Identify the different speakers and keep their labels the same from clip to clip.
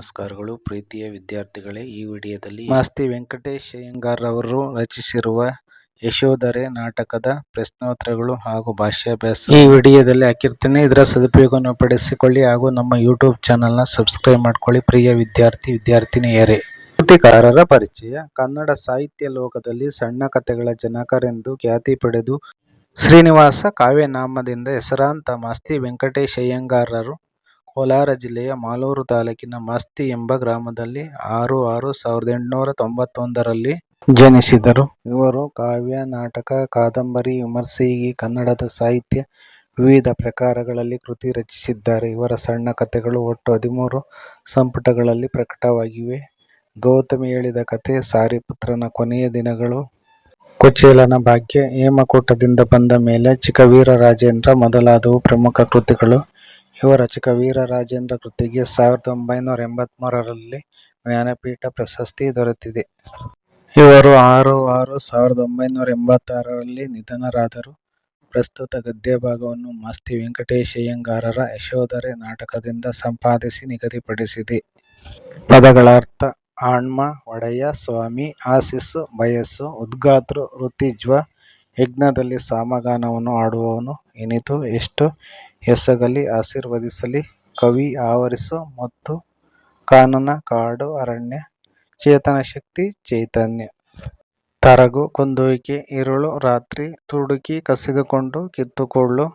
Speaker 1: ನಮಸ್ಕಾರಗಳು. ಪ್ರೀತಿಯ ವಿದ್ಯಾರ್ಥಿಗಳೇ ಈ ವಿಡಿಯೋದಲ್ಲಿ ಮಾಸ್ತಿ ವೆಂಕಟೇಶ್ ಅಯ್ಯಂಗಾರ್ ಅವರು ರಚಿಸಿರುವ ಯಶೋಧರೆ ನಾಟಕದ ಪ್ರಶ್ನೋತ್ತರಗಳು ಹಾಗೂ ಭಾಷ್ಯಾಭ್ಯಾಸ. ಈ ವಿಡಿಯೋದಲ್ಲಿ ಹಾಕಿರ್ತೇನೆ. ಇದರ ಸದುಪಯೋಗವನ್ನು ಪಡಿಸಿಕೊಳ್ಳಿ ಹಾಗೂ ನಮ್ಮ ಯೂಟ್ಯೂಬ್ ಚಾನಲ್ನ ಸಬ್ಸ್ಕ್ರೈಬ್ ಮಾಡಿಕೊಳ್ಳಿ. ಪ್ರಿಯ ವಿದ್ಯಾರ್ಥಿ ವಿದ್ಯಾರ್ಥಿನಿಯರೇ. ಕೃತಿಕಾರರ ಪರಿಚಯ. ಕನ್ನಡ ಸಾಹಿತ್ಯ ಲೋಕದಲ್ಲಿ ಸಣ್ಣ ಕಥೆಗಳ ಜನಕರೆಂದು ಖ್ಯಾತಿ ಪಡೆದು ಶ್ರೀನಿವಾಸ ಕಾವ್ಯನಾಮದಿಂದ ಹೆಸರಾಂತ ಮಾಸ್ತಿ ವೆಂಕಟೇಶ್ ಅಯ್ಯಂಗಾರರು ಕೋಲಾರ ಜಿಲ್ಲೆಯ ಮಾಲೂರು ತಾಲೂಕಿನ ಮಸ್ತಿ ಎಂಬ ಗ್ರಾಮದಲ್ಲಿ ಆರು ಆರು ಸಾವಿರದ ಎಂಟುನೂರ ತೊಂಬತ್ತೊಂದರಲ್ಲಿ ಜನಿಸಿದರು. ಇವರು ಕಾವ್ಯ, ನಾಟಕ, ಕಾದಂಬರಿ ವಿಮರ್ಶೆ ಹೀಗೆ ಕನ್ನಡದ ಸಾಹಿತ್ಯ ವಿವಿಧ ಪ್ರಕಾರಗಳಲ್ಲಿ ಕೃತಿ ರಚಿಸಿದ್ದಾರೆ. ಇವರ ಸಣ್ಣ ಕಥೆಗಳು ಒಟ್ಟು ಹದಿಮೂರು ಸಂಪುಟಗಳಲ್ಲಿ ಪ್ರಕಟವಾಗಿವೆ. ಗೌತಮಿ ಹೇಳಿದ ಕಥೆ, ಸಾರಿಪುತ್ರನ ಕೊನೆಯ ದಿನಗಳು. ಕುಚೇಲನ ಭಾಗ್ಯ, ಹೇಮಕೂಟದಿಂದ ಬಂದ ಮೇಲೆ ಚಿಕ್ಕವೀರರಾಜೇಂದ್ರ ಮೊದಲಾದವು ಪ್ರಮುಖ ಕೃತಿಗಳು. ಇವರ ಚಿಕ್ಕವೀರರಾಜೇಂದ್ರ ಕೃತಿಗೆ ಸಾವಿರದ ಒಂಬೈನೂರ ಎಂಬತ್ಮೂರರಲ್ಲಿ ಜ್ಞಾನಪೀಠ ಪ್ರಶಸ್ತಿ ದೊರೆತಿದೆ. ಇವರು ಆರು ಆರು ಸಾವಿರದ ಒಂಬೈನೂರ ಎಂಬತ್ತಾರರಲ್ಲಿ ನಿಧನರಾದರು. ಪ್ರಸ್ತುತ ಗದ್ಯಭಾಗವನ್ನು ಮಾಸ್ತಿ ವೆಂಕಟೇಶ ಅಯ್ಯಂಗಾರರ ಯಶೋಧರೆ ನಾಟಕದಿಂದ ಸಂಪಾದಿಸಿ ನಿಗದಿಪಡಿಸಿದೆ. ಪದಗಳ ಅರ್ಥ, ಆಣ್ಮ, ಒಡೆಯ, ಸ್ವಾಮಿ ಆಶೀಸ್ಸು ಬಯಸ್ಸು, ಉದ್ಗಾತೃ ಋತಿಜ್ವ ಯಜ್ಞದಲ್ಲಿ ಸಾಮಗಾನವನ್ನು ಹಾಡುವವನು ಇನಿತು ಎಷ್ಟು ಎಸಗಲಿ, ಆಶೀರ್ವದಿಸಲಿ, ಕವಿ ಆವರಿಸು ಮತ್ತು ಕಾನನ ಕಾಡು ಅರಣ್ಯ, ಚೇತನ ಶಕ್ತಿ ಚೈತನ್ಯ. ತರಗು ಕುಂದುವಿಕೆ ಇರುಳು, ರಾತ್ರಿ, ತುಡುಕಿ ಕಸಿದುಕೊಂಡು ಕಿತ್ತುಕೊಳ್ಳು.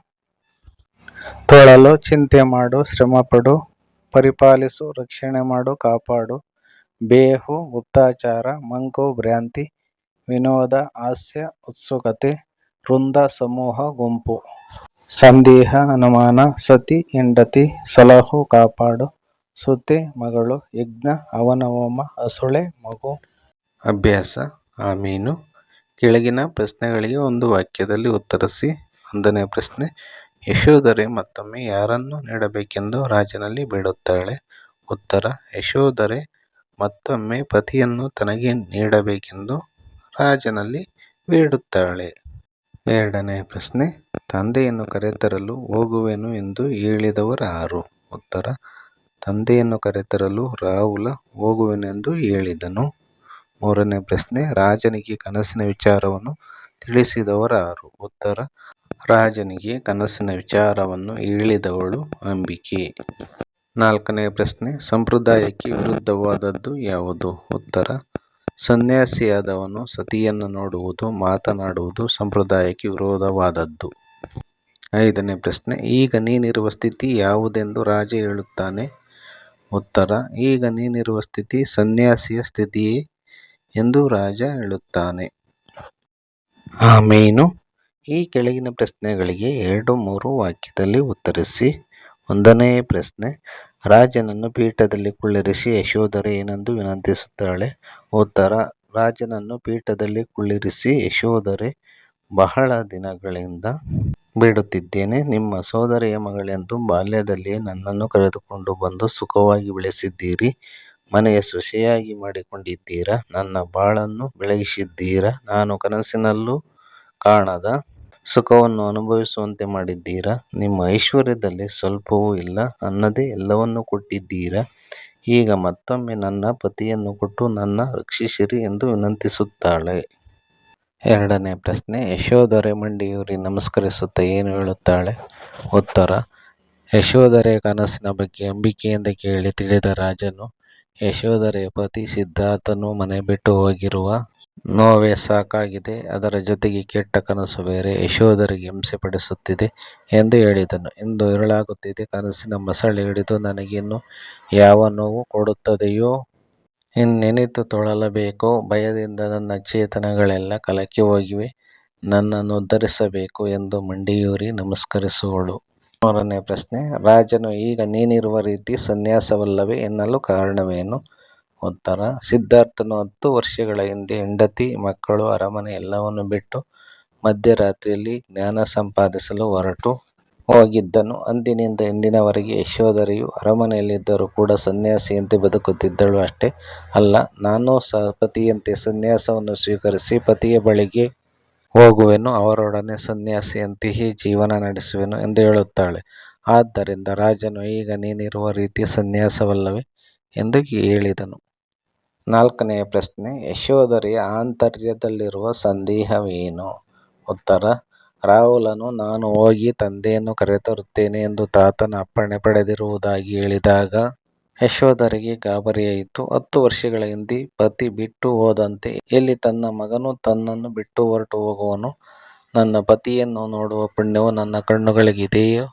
Speaker 1: ತೊಳಲು, ಚಿಂತೆ ಮಾಡು, ಶ್ರಮಪಡು, ಪರಿಪಾಲಿಸು, ರಕ್ಷಣೆ ಮಾಡು, ಕಾಪಾಡು. ಬೇಹು, ಗುಪ್ತಾಚಾರ, ಮಂಕು, ಭ್ರಾಂತಿ, ವಿನೋದ, ಹಾಸ್ಯ, ಉತ್ಸುಕತೆ, ವೃಂದ, ಸಮೂಹ, ಗುಂಪು. ಸಂದೇಹ, ಅನುಮಾನ, ಸತಿ, ಹೆಂಡತಿ, ಸಲಹು, ಕಾಪಾಡು, ಸುತೆ, ಮಗಳು, ಯಜ್ಞ, ಅವನವಮ, ಹಸುಳೆ, ಮಗು. ಅಭ್ಯಾಸ ಆಮೀನು ಕೆಳಗಿನ ಪ್ರಶ್ನೆಗಳಿಗೆ ಒಂದು ವಾಕ್ಯದಲ್ಲಿ ಉತ್ತರಿಸಿ, ಒಂದನೇ ಪ್ರಶ್ನೆ, ಯಶೋಧರೆ ಮತ್ತೊಮ್ಮೆ ಯಾರನ್ನು ನೀಡಬೇಕೆಂದು ರಾಜನಲ್ಲಿ ಬೇಡುತ್ತಾಳೆ? ಉತ್ತರ, ಯಶೋಧರೆ ಮತ್ತೊಮ್ಮೆ ಪತಿಯನ್ನು ತನಗೆ ನೀಡಬೇಕೆಂದು ರಾಜನಲ್ಲಿ ಬೇಡುತ್ತಾಳೆ. ಎರಡನೇ ಪ್ರಶ್ನೆ, ತಂದೆಯನ್ನು ಕರೆತರಲು ಹೋಗುವೆನು ಎಂದು ಹೇಳಿದವರಾರು. ಉತ್ತರ, ತಂದೆಯನ್ನು ಕರೆತರಲು ರಾಹುಲ ಹೋಗುವೆನೆಂದು ಹೇಳಿದನು. ಮೂರನೇ ಪ್ರಶ್ನೆ, ರಾಜನಿಗೆ ಕನಸಿನ ವಿಚಾರವನ್ನು ತಿಳಿಸಿದವರಾರು. ಉತ್ತರ, ರಾಜನಿಗೆ ಕನಸಿನ ವಿಚಾರವನ್ನು ಹೇಳಿದವಳು ಅಂಬಿಕೆ. ನಾಲ್ಕನೇ ಪ್ರಶ್ನೆ, ಸಂಪ್ರದಾಯಕ್ಕೆ ವಿರುದ್ಧವಾದದ್ದು ಯಾವುದು? ಉತ್ತರ ಸನ್ಯಾಸಿಯಾದವನು ಸತಿಯನ್ನು ನೋಡುವುದು, ಮಾತನಾಡುವುದು ಸಂಪ್ರದಾಯಕ್ಕೆ ವಿರೋಧವಾದದ್ದು. ಐದನೇ ಪ್ರಶ್ನೆ, ಈಗ ನೀನಿರುವ ಸ್ಥಿತಿ ಯಾವುದೆಂದು ರಾಜ ಹೇಳುತ್ತಾನೆ? ಉತ್ತರ, ಈಗ ನೀನಿರುವ ಸ್ಥಿತಿ ಸನ್ಯಾಸಿಯ ಸ್ಥಿತಿಯೇ ಎಂದು ರಾಜ ಹೇಳುತ್ತಾನೆ. ಆಮೇನು ಈ ಕೆಳಗಿನ ಪ್ರಶ್ನೆಗಳಿಗೆ ಎರಡು ಮೂರು ವಾಕ್ಯದಲ್ಲಿ ಉತ್ತರಿಸಿ. ಒಂದನೇ ಪ್ರಶ್ನೆ, ರಾಜನನ್ನು ಪೀಠದಲ್ಲಿ ಕುಳ್ಳಿರಿಸಿ, ಯಶೋಧರೆ ಏನೆಂದು ವಿನಂತಿಸುತ್ತಾಳೆ? ಉತ್ತರ ರಾಜನನ್ನು ಪೀಠದಲ್ಲಿ ಕುಳ್ಳಿರಿಸಿ ಯಶೋಧರೆ, ಬಹಳ ದಿನಗಳಿಂದ ಬೇಡುತ್ತಿದ್ದೇನೆ. ನಿಮ್ಮ ಸೋದರಿಯ ಮಗಳೆಂದು ಬಾಲ್ಯದಲ್ಲಿಯೇ ನನ್ನನ್ನು ಕರೆದುಕೊಂಡು ಬಂದು ಸುಖವಾಗಿ ಬೆಳೆಸಿದ್ದೀರಿ. ಮನೆಯ ಸೊಸೆಯಾಗಿ ಮಾಡಿಕೊಂಡಿದ್ದೀರಾ? ನನ್ನ ಬಾಳನ್ನು ಬೆಳಗಿಸಿದ್ದೀರಾ? ನಾನು ಕನಸಿನಲ್ಲೂ ಕಾಣದ ಸುಖವನ್ನು ಅನುಭವಿಸುವಂತೆ ಮಾಡಿದ್ದೀರಾ? ನಿಮ್ಮ ಐಶ್ವರ್ಯದಲ್ಲಿ ಸ್ವಲ್ಪವೂ ಇಲ್ಲ. ಅನ್ನದೇ ಎಲ್ಲವನ್ನೂ ಕೊಟ್ಟಿದ್ದೀರಾ? ಈಗ ಮತ್ತೊಮ್ಮೆ ನನ್ನ ಪತಿಯನ್ನು ಕೊಟ್ಟು ನನ್ನ ರಕ್ಷಿಸಿರಿ ಎಂದು ವಿನಂತಿಸುತ್ತಾಳೆ. ಎರಡನೇ ಪ್ರಶ್ನೆ, ಯಶೋಧರೆ ಮಂಡಿಯೂರಿ ನಮಸ್ಕರಿಸುತ್ತಾ ಏನು ಹೇಳುತ್ತಾಳೆ? ಉತ್ತರ ಯಶೋಧರೆಯ ಕನಸಿನ ಬಗ್ಗೆ ಅಂಬಿಕೆಯಿಂದ ಕೇಳಿ ತಿಳಿದ ರಾಜನು ಯಶೋಧರೆಯ ಪತಿ ಸಿದ್ಧಾರ್ಥನು ಮನೆ ಬಿಟ್ಟು ಹೋಗಿರುವ ನೋವೇ ಸಾಕಾಗಿದೆ. ಅದರ ಜೊತೆಗೆ ಕೆಟ್ಟ ಕನಸು ಬೇರೆ ಯಶೋಧರೆಗೆ ಹಿಂಸೆ ಪಡಿಸುತ್ತಿದೆ ಎಂದು ಹೇಳಿದನು. ಇಂದು ಇರುಳಾಗುತ್ತಿದೆ ಕನಸಿನ ಮಸಳೆ ಹಿಡಿದು ನನಗಿನ್ನು ಯಾವ ನೋವು ಕೊಡುತ್ತದೆಯೋ, ಇನ್ನೆನಿತು ತೊಳಲಬೇಕು. ಭಯದಿಂದ ನನ್ನ ಚೇತನಗಳೆಲ್ಲ ಕಲಕಿ ಹೋಗಿವೆ, ನನ್ನನ್ನು ಉದ್ಧರಿಸಬೇಕು ಎಂದು ಮಂಡಿಯೂರಿ ನಮಸ್ಕರಿಸುವಳು. ಮೂರನೇ ಪ್ರಶ್ನೆ, ರಾಜನು, ಈಗ ನೀನಿರುವ ರೀತಿ ಸನ್ಯಾಸವಲ್ಲವೇ ಎನ್ನಲು ಕಾರಣವೇನು? ಉತ್ತರ ಸಿದ್ಧಾರ್ಥನು ಹತ್ತು ವರ್ಷಗಳ ಹಿಂದೆ ಹೆಂಡತಿ, ಮಕ್ಕಳು, ಅರಮನೆ ಎಲ್ಲವನ್ನೂ ಬಿಟ್ಟು ಮಧ್ಯರಾತ್ರಿಯಲ್ಲಿ ಜ್ಞಾನ ಸಂಪಾದಿಸಲು ಹೊರಟು ಹೋಗಿದ್ದನು. ಅಂದಿನಿಂದ ಇಂದಿನವರೆಗೆ ಯಶೋಧರೆಯು ಅರಮನೆಯಲ್ಲಿದ್ದರೂ ಕೂಡ ಸನ್ಯಾಸಿಯಂತೆ ಬದುಕುತ್ತಿದ್ದಳು ಅಷ್ಟೇ ಅಲ್ಲ, ನಾನು ಸಹ ಪತಿಯಂತೆ ಸನ್ಯಾಸವನ್ನು ಸ್ವೀಕರಿಸಿ ಪತಿಯ ಬಳಿಗೆ ಹೋಗುವೆನು, ಅವರೊಡನೆ ಸನ್ಯಾಸಿಯಂತೆಯೇ ಜೀವನ ನಡೆಸುವೆನು ಎಂದು ಹೇಳುತ್ತಾಳೆ. ಆದ್ದರಿಂದ ರಾಜನು, ಈಗ ನೀನಿರುವ ರೀತಿ ಸನ್ಯಾಸವಲ್ಲವೇ? ಎಂದು ಹೇಳಿದನು. ನಾಲ್ಕನೆಯ ಪ್ರಶ್ನೆ, ಯಶೋಧರೆಯ ಆಂತರ್ಯದಲ್ಲಿರುವ ಸಂದೇಹವೇನು? ಉತ್ತರ, ರಾಹುಲನು, ನಾನು ಹೋಗಿ ತಂದೆಯನ್ನು ಕರೆತರುತ್ತೇನೆ ಎಂದು ತಾತನ ಅಪ್ಪಣೆ ಪಡೆದಿರುವುದಾಗಿ ಹೇಳಿದಾಗ ಯಶೋಧರಿಗೆ ಗಾಬರಿಯಾಯಿತು. ಹತ್ತು ವರ್ಷಗಳ ಹಿಂದೆ ಪತಿ ಬಿಟ್ಟು ಹೋದಂತೆ, ಎಲ್ಲಿ ತನ್ನ ಮಗನು ತನ್ನನ್ನು ಬಿಟ್ಟು ಹೊರಟು ಹೋಗುವನು? ನನ್ನ ಪತಿಯನ್ನು ನೋಡುವ ಪುಣ್ಯವು ನನ್ನ ಕಣ್ಣುಗಳಿಗಿದೆಯೋ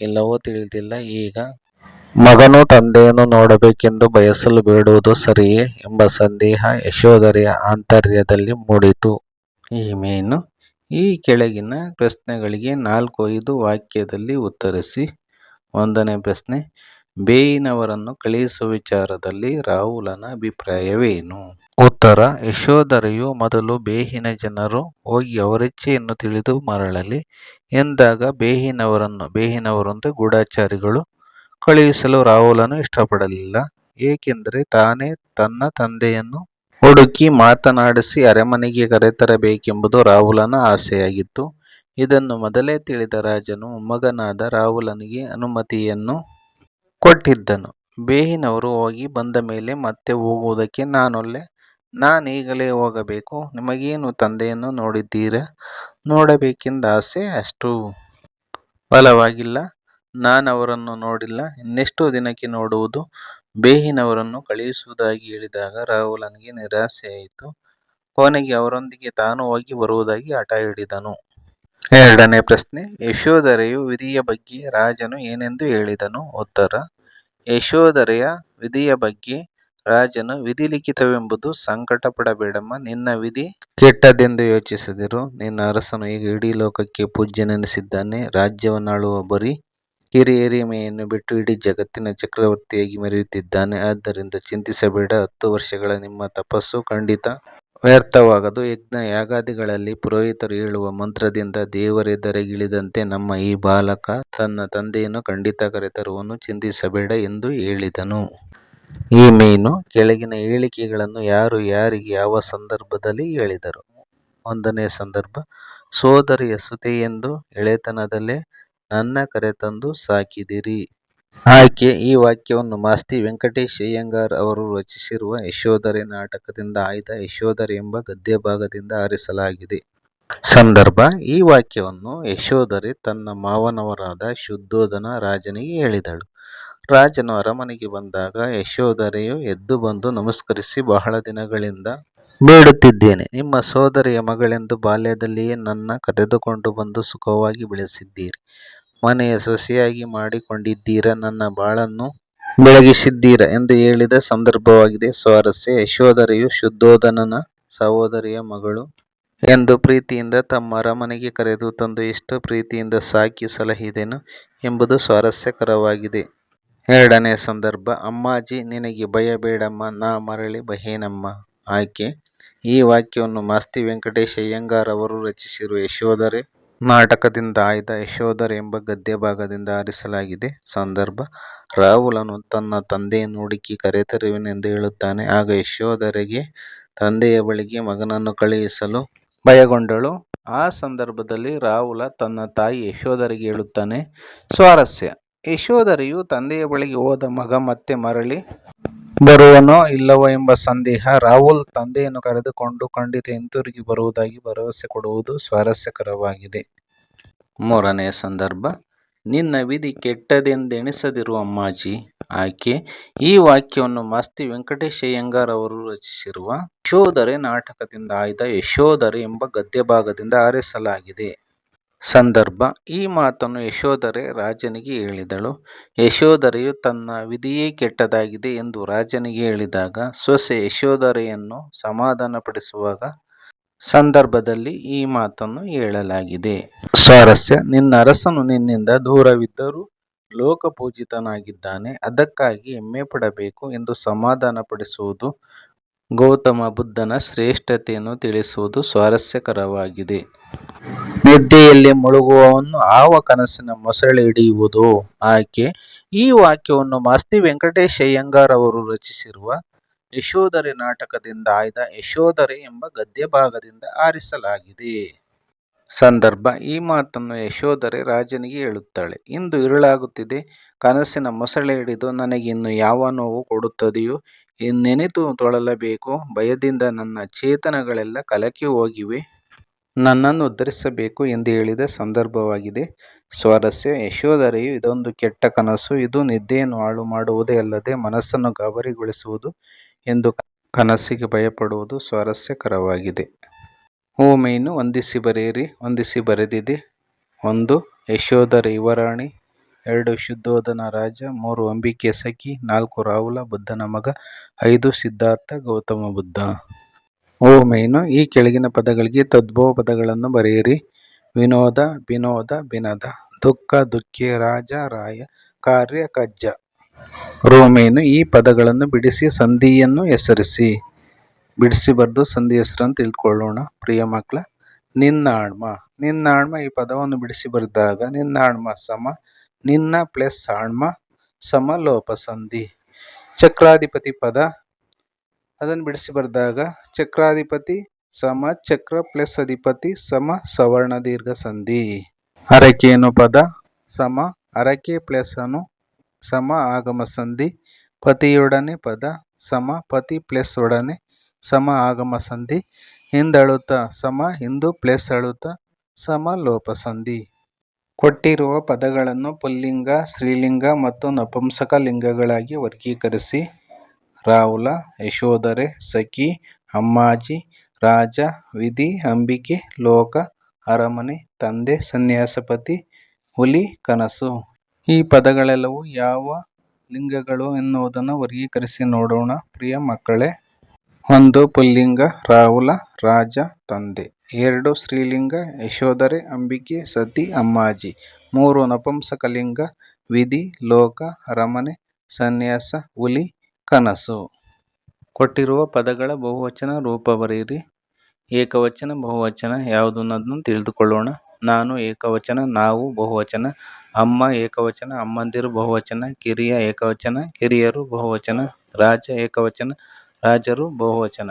Speaker 1: ಇಲ್ಲವೋ ತಿಳಿದಿಲ್ಲ. ಈಗ ಮಗನು ತಂದೆಯನ್ನು ನೋಡಬೇಕೆಂದು ಬಯಸಲು ಬೇಡುವುದು ಸರಿಯೇ ಎಂಬ ಸಂದೇಹ ಯಶೋಧರೆಯ ಆಂತರ್ಯದಲ್ಲಿ ಮೂಡಿತು. ಈ ಮೇನು ಈ ಕೆಳಗಿನ ಪ್ರಶ್ನೆಗಳಿಗೆ ನಾಲ್ಕು ಐದು ವಾಕ್ಯದಲ್ಲಿ ಉತ್ತರಿಸಿ. ಒಂದನೇ ಪ್ರಶ್ನೆ, ಬೇಯಿನವರನ್ನು ಕಳುಹಿಸುವ ವಿಚಾರದಲ್ಲಿ ರಾಹುಲನ ಅಭಿಪ್ರಾಯವೇನು? ಉತ್ತರ, ಯಶೋಧರೆಯು ಮೊದಲು ಬೇಹಿನ ಜನರು ಹೋಗಿ ಅವರಿಚ್ಛೆಯನ್ನು ತಿಳಿದು ಮರಳಲಿ. ಎಂದಾಗ ಬೇಹಿನವರನ್ನು ಬೇಹಿನವರು ಗೂಢಾಚಾರಿಗಳು ಗೂಢಚಾರಿಗಳು ಕಳುಹಿಸಲು ರಾಹುಲನು ಇಷ್ಟಪಡಲಿಲ್ಲ, ಏಕೆಂದರೆ ತಾನೇ ತನ್ನ ತಂದೆಯನ್ನು ಹುಡುಕಿ ಮಾತನಾಡಿಸಿ ಅರಮನೆಗೆ ಕರೆತರಬೇಕೆಂಬುದು ರಾಹುಲನ ಆಸೆಯಾಗಿತ್ತು. ಇದನ್ನು ಮೊದಲೇ ತಿಳಿದ ರಾಜನು ಮಗನಾದ ರಾಹುಲನಿಗೆ ಅನುಮತಿಯನ್ನು ಕೊಟ್ಟಿದ್ದನು. ಬೇಹಿನವರು ಹೋಗಿ ಬಂದ ಮೇಲೆ ಮತ್ತೆ ಹೋಗುವುದಕ್ಕೆ ನಾನೊಲ್ಲೆ, ನಾನೀಗಲೇ ಹೋಗಬೇಕು, ನಿಮಗೇನು ತಂದೆಯನ್ನು ನೋಡಿದ್ದೀರಾ? ನೋಡಬೇಕೆಂದ ಆಸೆ ಅಷ್ಟು ಬಲವಾಗಿಲ್ಲ. ನಾನವರನ್ನು ನೋಡಿಲ್ಲ. ಇನ್ನೆಷ್ಟು ದಿನಕ್ಕೆ ನೋಡುವುದು. ಬೇಹಿನವರನ್ನು ಕಳುಹಿಸುವುದಾಗಿ ಹೇಳಿದಾಗ ರಾಹುಲನಿಗೆ ನಿರಾಸೆಯಾಯಿತು. ಕೊನೆಗೆ ಅವರೊಂದಿಗೆ ತಾನು ಹೋಗಿ ಬರುವುದಾಗಿ ಹಠ ಹಿಡಿದನು. ಎರಡನೇ ಪ್ರಶ್ನೆ, ಯಶೋಧರೆಯು ವಿಧಿಯ ಬಗ್ಗೆ ರಾಜನು ಏನೆಂದು ಹೇಳಿದನು? ಉತ್ತರ, ಯಶೋಧರೆಯ ವಿಧಿಯ ಬಗ್ಗೆ ರಾಜನು ವಿಧಿ ಲಿಖಿತವೆಂಬುದು ಸಂಕಟ ಪಡಬೇಡಮ್ಮ ನಿನ್ನ ವಿಧಿ ಕೆಟ್ಟದೆಂದು ಯೋಚಿಸದಿರು. ನಿನ್ನ ಅರಸನು ಈಗ ಇಡೀ ಲೋಕಕ್ಕೆ ಪೂಜ್ಯನೆನಿಸಿದ್ದಾನೆ. ರಾಜ್ಯವನ್ನಾಳುವ ಬರೀ ಕಿರಿಯರಿಮೆಯನ್ನು ಬಿಟ್ಟು ಇಡೀ ಜಗತ್ತಿನ ಚಕ್ರವರ್ತಿಯಾಗಿ ಮೆರೆಯುತ್ತಿದ್ದಾನೆ. ಆದ್ದರಿಂದ ಚಿಂತಿಸಬೇಡ. ಹತ್ತು ವರ್ಷಗಳ ನಿಮ್ಮ ತಪಸ್ಸು ಖಂಡಿತ ವ್ಯರ್ಥವಾಗದು. ಯಜ್ಞ ಯಾಗಾದಿಗಳಲ್ಲಿ ಪುರೋಹಿತರು ಹೇಳುವ ಮಂತ್ರದಿಂದ ದೇವರೆದುರಿಗಿಳಿದಂತೆ ನಮ್ಮ ಈ ಬಾಲಕ ತನ್ನ ತಂದೆಯನ್ನು ಖಂಡಿತ ಕರೆತರುವನು. ಚಿಂತಿಸಬೇಡ ಎಂದು ಹೇಳಿದನು. ಈ ಮೀನು ಕೆಳಗಿನ ಹೇಳಿಕೆಗಳನ್ನು ಯಾರು ಯಾರಿಗೆ ಯಾವ ಸಂದರ್ಭದಲ್ಲಿ ಹೇಳಿದರು? ಒಂದನೇ ಸಂದರ್ಭ, ಸೋದರಿಯ ಎಂದು ಎಳೆತನದಲ್ಲೇ ನನ್ನ ಕರೆತಂದು ಸಾಕಿದಿರಿ. ಆಯ್ಕೆ ಈ ವಾಕ್ಯವನ್ನು ಮಾಸ್ತಿ ವೆಂಕಟೇಶ್ ಅಯ್ಯಂಗಾರ್ ಅವರು ರಚಿಸಿರುವ ಯಶೋಧರೆ ನಾಟಕದಿಂದ ಆಯ್ದ ಯಶೋಧರೆ ಎಂಬ ಗದ್ಯಭಾಗದಿಂದ ಆರಿಸಲಾಗಿದೆ. ಸಂದರ್ಭ, ಈ ವಾಕ್ಯವನ್ನು ಯಶೋಧರೆ ತನ್ನ ಮಾವನವರಾದ ಶುದ್ಧೋಧನ ರಾಜನಿಗೆ ಹೇಳಿದಳು. ರಾಜನು ಅರಮನೆಗೆ ಬಂದಾಗ ಯಶೋಧರೆಯು ಎದ್ದು ಬಂದು ನಮಸ್ಕರಿಸಿ ಬಹಳ ದಿನಗಳಿಂದ ಬೇಡುತ್ತಿದ್ದೇನೆ. ನಿಮ್ಮ ಸೋದರಿಯ ಮಗಳೆಂದು ಬಾಲ್ಯದಲ್ಲಿಯೇ ನನ್ನ ಕರೆದುಕೊಂಡು ಬಂದು ಸುಖವಾಗಿ ಬೆಳೆಸಿದ್ದೀರಿ. ಮನೆಯ ಸೊಸೆಯಾಗಿ ಮಾಡಿಕೊಂಡಿದ್ದೀರ, ನನ್ನ ಬಾಳನ್ನು ಬೆಳಗಿಸಿದ್ದೀರಾ ಎಂದು ಹೇಳಿದ ಸಂದರ್ಭವಾಗಿದೆ. ಸ್ವಾರಸ್ಯ ಯಶೋಧರೆಯು ಶುದ್ಧೋಧನನ ಸಹೋದರಿಯ ಮಗಳು ಎಂದು ಪ್ರೀತಿಯಿಂದ ತಮ್ಮ ಅರಮನೆಗೆ ಕರೆದು ತಂದು ಎಷ್ಟು ಪ್ರೀತಿಯಿಂದ ಸಾಕಿ ಸಲಹಿದೆನು ಎಂಬುದು ಸ್ವಾರಸ್ಯಕರವಾಗಿದೆ. ಎರಡನೇ ಸಂದರ್ಭ ಅಮ್ಮಾಜಿ ನಿನಗೆ ಭಯ ಬೇಡಮ್ಮ ನಾ ಮರಳಿ ಬಹೇನಮ್ಮ. ಆಯ್ಕೆ ಈ ವಾಕ್ಯವನ್ನು ಮಾಸ್ತಿ ವೆಂಕಟೇಶ ಅಯ್ಯಂಗಾರ್ ಅವರು ರಚಿಸಿರುವ ಯಶೋಧರೆ ನಾಟಕದಿಂದ ಆಯ್ದ ಯಶೋಧರ್ ಎಂಬ ಗದ್ಯ ಭಾಗದಿಂದ ಆರಿಸಲಾಗಿದೆ. ಸಂದರ್ಭ, ರಾಹುಲನು ತನ್ನ ತಂದೆಯನ್ನು ಹುಡುಕಿ ಕರೆತರುವೆನೆಂದು ಹೇಳುತ್ತಾನೆ. ಆಗ ಯಶೋಧರೆಗೆ ತಂದೆಯ ಬಳಿಗೆ ಮಗನನ್ನು ಕಳುಹಿಸಲು ಭಯಗೊಂಡಳು. ಆ ಸಂದರ್ಭದಲ್ಲಿ ರಾಹುಲ ತನ್ನ ತಾಯಿ ಯಶೋಧರಿಗೆ ಹೇಳುತ್ತಾನೆ, ಸ್ವಾರಸ್ಯ, ಯಶೋಧರೆಯು ತಂದೆಯ ಬಳಿಗೆ ಹೋದ ಮಗ ಮತ್ತೆ ಮರಳಿ ಬರುವನೋ ಇಲ್ಲವೋ ಎಂಬ ಸಂದೇಹ ರಾಹುಲ್ ತಂದೆಯನ್ನು ಕರೆದುಕೊಂಡು ಖಂಡಿತ ಹಿಂತಿರುಗಿ ಬರುವುದಾಗಿ ಭರವಸೆ ಕೊಡುವುದು ಸ್ವಾರಸ್ಯಕರವಾಗಿದೆ. ಮೂರನೆಯ ಸಂದರ್ಭ, ನಿನ್ನ ವಿಧಿ ಕೆಟ್ಟದೆಂದೆಣಿಸದಿರುವ ಅಮ್ಮಾಜಿ, ಆಕೆ ಈ ವಾಕ್ಯವನ್ನು ಮಾಸ್ತಿ ವೆಂಕಟೇಶ ಅಯ್ಯಂಗಾರ್ ಅವರು ರಚಿಸಿರುವ ಯಶೋಧರೆ ನಾಟಕದಿಂದ ಆಯ್ದ ಯಶೋಧರೆ ಎಂಬ ಗದ್ಯಭಾಗದಿಂದ ಆರಿಸಲಾಗಿದೆ. ಸಂದರ್ಭ. ಈ ಮಾತನ್ನು ಯಶೋಧರೆ ರಾಜನಿಗೆ ಹೇಳಿದಳು. ಯಶೋಧರೆಯು ತನ್ನ ವಿಧಿಯೇ ಕೆಟ್ಟದಾಗಿದೆ ಎಂದು ರಾಜನಿಗೆ ಹೇಳಿದಾಗ ಸೊಸೆ ಯಶೋಧರೆಯನ್ನು ಸಮಾಧಾನಪಡಿಸುವಾಗ ಸಂದರ್ಭದಲ್ಲಿ ಈ ಮಾತನ್ನು ಹೇಳಲಾಗಿದೆ. ಸ್ವಾರಸ್ಯ, ನಿನ್ನ ಅರಸನು ನಿನ್ನಿಂದ ದೂರವಿದ್ದರೂ ಲೋಕಪೂಜಿತನಾಗಿದ್ದಾನೆ. ಅದಕ್ಕಾಗಿ ಹೆಮ್ಮೆ ಪಡಬೇಕು ಎಂದು ಸಮಾಧಾನಪಡಿಸುವುದು ಗೌತಮ ಬುದ್ಧನ ಶ್ರೇಷ್ಠತೆಯನ್ನು ತಿಳಿಸುವುದು ಸ್ವಾರಸ್ಯಕರವಾಗಿದೆ. ನಿದ್ದೆಯಲ್ಲಿ ಮುಳುಗುವವನ್ನು ಆವ ಕನಸಿನ ಮೊಸಳೆ ಹಿಡಿಯುವುದು. ಆಕೆ? ಈ ವಾಕ್ಯವನ್ನು ಮಾಸ್ತಿ ವೆಂಕಟೇಶ ಅಯ್ಯಂಗಾರ್ ಅವರು ರಚಿಸಿರುವ ಯಶೋಧರೆ ನಾಟಕದಿಂದ ಆಯ್ದ ಯಶೋಧರೆ ಎಂಬ ಗದ್ಯಭಾಗದಿಂದ ಆರಿಸಲಾಗಿದೆ. ಸಂದರ್ಭ, ಈ ಮಾತನ್ನು ಯಶೋಧರೆ ರಾಜನಿಗೆ ಹೇಳುತ್ತಾಳೆ. ಇಂದು ಇರುಳಾಗುತ್ತಿದೆ ಕನಸಿನ ಮೊಸಳೆ ಹಿಡಿದು ನನಗಿನ್ನು ಯಾವ ನೋವು ಕೊಡುತ್ತದೆಯೋ ಇನ್ನೆನಿತು ತೊಳಲಬೇಕು? ಭಯದಿಂದ ನನ್ನ ಚೇತನಗಳೆಲ್ಲ ಕಲಕಿ ಹೋಗಿವೆ. ನನ್ನನ್ನು ಉದ್ಧರಿಸಬೇಕು ಎಂದು ಹೇಳಿದ ಸಂದರ್ಭವಾಗಿದೆ. ಸ್ವಾರಸ್ಯ. ಯಶೋಧರೆಯು ಇದೊಂದು ಕೆಟ್ಟ ಕನಸು. ಇದು ನಿದ್ದೆಯನ್ನು ಹಾಳು ಮಾಡುವುದೇ ಅಲ್ಲದೆ ಮನಸ್ಸನ್ನು ಗಾಬರಿಗೊಳಿಸುವುದು ಎಂದು ಕನಸಿಗೆ ಭಯಪಡುವುದು ಸ್ವಾರಸ್ಯಕರವಾಗಿದೆ. ಓಮೆಯನ್ನು ಹೊಂದಿಸಿ ಬರೆಯಿರಿ ಹೊಂದಿಸಿ ಬರೆದಿದೆ. ಒಂದು ಯಶೋಧರ ಯುವರಾಣಿ. ಎರಡು ಶುದ್ಧೋಧನ ರಾಜ, ಮೂರು ಅಂಬಿಕೆ ಸಖಿ, ನಾಲ್ಕು ರಾಹುಲ, ಬುದ್ಧನ ಮಗ, ಐದು ಸಿದ್ಧಾರ್ಥ, ಗೌತಮ ಬುದ್ಧ. ಓಮೇನು ಈ ಕೆಳಗಿನ ಪದಗಳಿಗೆ ತದ್ಭವ ಪದಗಳನ್ನು ಬರೆಯಿರಿ. ವಿನೋದ ವಿನೋದ ಬಿನದ, ದುಃಖ, ದುಃಖಿ, ರಾಜ, ರಾಯ, ಕಾರ್ಯ, ಕಜ್ಜ. ರೋಮೇನು ಈ ಪದಗಳನ್ನು ಬಿಡಿಸಿ ಸಂಧಿಯನ್ನು ಹೆಸರಿಸಿ. ಬಿಡಿಸಿ ಬರೆದು ಸಂಧಿ ಹೆಸರನ್ನು ತಿಳ್ಕೊಳ್ಳೋಣ. ಪ್ರಿಯ ಮಕ್ಕಳ ನಿನ್ನಾಣ್ಮ. ನಿನ್ನಾಣ್ಮ ಈ ಪದವನ್ನು ಬಿಡಿಸಿ ಬರೆದಾಗ ನಿನ್ನಾಣ್ಮ ಸಮ ನಿನ್ನ ಪ್ಲಸ್ ಸಾಣ್ಮ ಸಮ ಲೋಪ ಸಂಧಿ. ಚಕ್ರಾಧಿಪತಿ ಪದ. ಅದನ್ನು ಬಿಡಿಸಿ ಬರೆದಾಗ, ಚಕ್ರಾಧಿಪತಿ ಸಮ ಚಕ್ರ ಪ್ಲಸ್ ಅಧಿಪತಿ ಸಮ ಸವರ್ಣ ದೀರ್ಘ ಸಂಧಿ. ಹರಕೇನು ಪದ. ಸಮ ಹರಕೆ ಪ್ಲಸ್ ಅನು ಸಮ ಆಗಮ ಸಂಧಿ. ಪತಿಯೊಡನೆ ಪದ. ಸಮ ಪತಿ ಪ್ಲಸ್ ಒಡನೆ ಸಮ ಆಗಮ ಸಂಧಿ. ಹಿಂದಳುತ ಸಮ, ಹಿಂದು ಪ್ಲಸ್ ಅಳುತ ಸಮ ಲೋಪ ಸಂಧಿ. ಕೊಟ್ಟಿರುವ ಪದಗಳನ್ನು ಪುಲ್ಲಿಂಗ, ಸ್ತ್ರೀಲಿಂಗ ಮತ್ತು ನಪುಂಸಕ ಲಿಂಗಗಳಾಗಿ ವರ್ಗೀಕರಿಸಿ. ರಾಹುಲ, ಯಶೋಧರೆ, ಸಖಿ, ಅಮ್ಮಾಜಿ, ರಾಜ, ವಿಧಿ, ಅಂಬಿಕೆ, ಲೋಕ, ಅರಮನೆ, ತಂದೆ, ಸನ್ಯಾಸಪತಿ, ಹುಲಿ, ಕನಸು. ಈ ಪದಗಳೆಲ್ಲವೂ ಯಾವ ಲಿಂಗಗಳು ಎನ್ನುವುದನ್ನು ವರ್ಗೀಕರಿಸಿ ನೋಡೋಣ. ಪ್ರಿಯ ಮಕ್ಕಳೇ, ಒಂದು ಪುಲ್ಲಿಂಗ, ರಾಹುಲ, ರಾಜ, ತಂದೆ. ಎರಡು ಸ್ತ್ರೀಲಿಂಗ, ಯಶೋಧರೆ, ಅಂಬಿಕೆ, ಸತಿ, ಅಮ್ಮಾಜಿ. ಮೂರು ನಪುಂಸಕಲಿಂಗ, ವಿಧಿ, ಲೋಕ, ರಮಣೆ, ಸನ್ಯಾಸ, ಹುಲಿ, ಕನಸು. ಕೊಟ್ಟಿರುವ ಪದಗಳ ಬಹುವಚನ ರೂಪ ಬರೆಯಿರಿ. ಏಕವಚನ, ಬಹುವಚನ ಯಾವುದು ಅನ್ನೋದನ್ನು ತಿಳಿದುಕೊಳ್ಳೋಣ. ನಾನು ಏಕವಚನ, ನಾವು ಬಹುವಚನ, ಅಮ್ಮ ಏಕವಚನ, ಅಮ್ಮಂದಿರು ಬಹುವಚನ, ಕಿರಿಯ ಏಕವಚನ, ಕಿರಿಯರು ಬಹುವಚನ, ರಾಜ ಏಕವಚನ, ರಾಜರು ಬಹುವಚನ.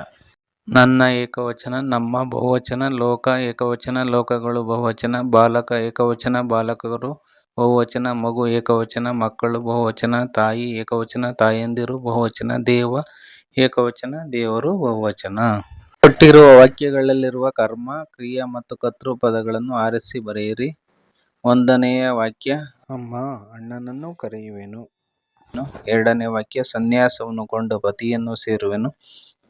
Speaker 1: ನನ್ನ ಏಕವಚನ, ನಮ್ಮ ಬಹುವಚನ, ಲೋಕ ಏಕವಚನ, ಲೋಕಗಳು ಬಹುವಚನ, ಬಾಲಕ ಏಕವಚನ, ಬಾಲಕರು ಬಹುವಚನ, ಮಗು ಏಕವಚನ, ಮಕ್ಕಳು ಬಹುವಚನ, ತಾಯಿ ಏಕವಚನ, ತಾಯಂದಿರು ಬಹುವಚನ, ದೇವ ಏಕವಚನ, ದೇವರು ಬಹುವಚನ. ಕೊಟ್ಟಿರುವ ವಾಕ್ಯಗಳಲ್ಲಿರುವ ಕರ್ಮ, ಕ್ರಿಯೆ ಮತ್ತು ಕರ್ತೃ ಪದಗಳನ್ನು ಆರಿಸಿ ಬರೆಯಿರಿ. ಒಂದನೆಯ ವಾಕ್ಯ, ಅಮ್ಮ, ಅಣ್ಣನನ್ನು ಕರೆಯುವೆನು. ಎರಡನೇ ವಾಕ್ಯ, ಸನ್ಯಾಸವನ್ನು ಕೊಂಡು ಪತಿಯನ್ನು ಸೇರುವೆನು.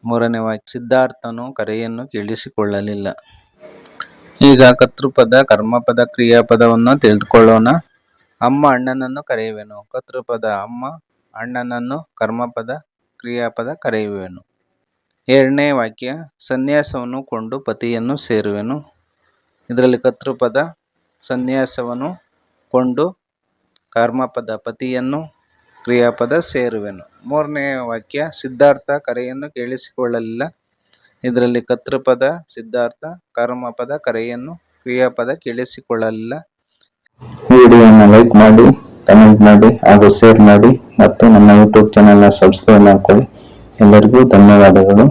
Speaker 1: ಮೂರನೇ ವಾಕ್ಯ ಸಿದ್ಧಾರ್ಥನು ಕರೆಯನ್ನು ಕೇಳಿಸಿಕೊಳ್ಳಲಿಲ್ಲ. ಈಗ ಕರ್ತೃಪದ ಕರ್ಮಪದ ಕ್ರಿಯಾಪದವನ್ನು ತಿಳಿದುಕೊಳ್ಳೋಣ. ಅಮ್ಮ ಅಣ್ಣನನ್ನು ಕರೆಯುವೆನು. ಕರ್ತೃಪದ ಅಮ್ಮ ಅಣ್ಣನನ್ನು ಕರ್ಮಪದ ಕ್ರಿಯಾಪದ ಕರೆಯುವೆನು. ಎರಡನೇ ವಾಕ್ಯ ಸನ್ಯಾಸವನ್ನು ಕೊಂಡು ಪತಿಯನ್ನು ಸೇರುವೆನು. ಇದರಲ್ಲಿ ಕರ್ತೃಪದ ಸನ್ಯಾಸವನ್ನು ಕೊಂಡು ಕರ್ಮಪದ ಪತಿಯನ್ನು ಕ್ರಿಯಾಪದ ಸೇರುವೆನು. ಮೂರನೇ ವಾಕ್ಯ, ಸಿದ್ಧಾರ್ಥ ಕರೆಯನ್ನು ಕೇಳಿಸಿಕೊಳ್ಳಲಿಲ್ಲ. ಇದರಲ್ಲಿ ಕರ್ತೃಪದ, ಸಿದ್ಧಾರ್ಥ ಕರ್ಮಪದ ಕರೆಯನ್ನು ಕ್ರಿಯಾಪದ ಕೇಳಿಸಿಕೊಳ್ಳಲಿಲ್ಲ.
Speaker 2: ವಿಡಿಯೋನ ಲೈಕ್ ಮಾಡಿ, ಕಮೆಂಟ್ ಮಾಡಿ ಹಾಗೂ ಶೇರ್ ಮಾಡಿ ಮತ್ತು ನಮ್ಮ ಯೂಟ್ಯೂಬ್ ಚಾನೆಲ್ನ ಸಬ್ಸ್ಕ್ರೈಬ್ ಮಾಡ್ಕೊಳ್ಳಿ. ಎಲ್ಲರಿಗೂ ಧನ್ಯವಾದಗಳು.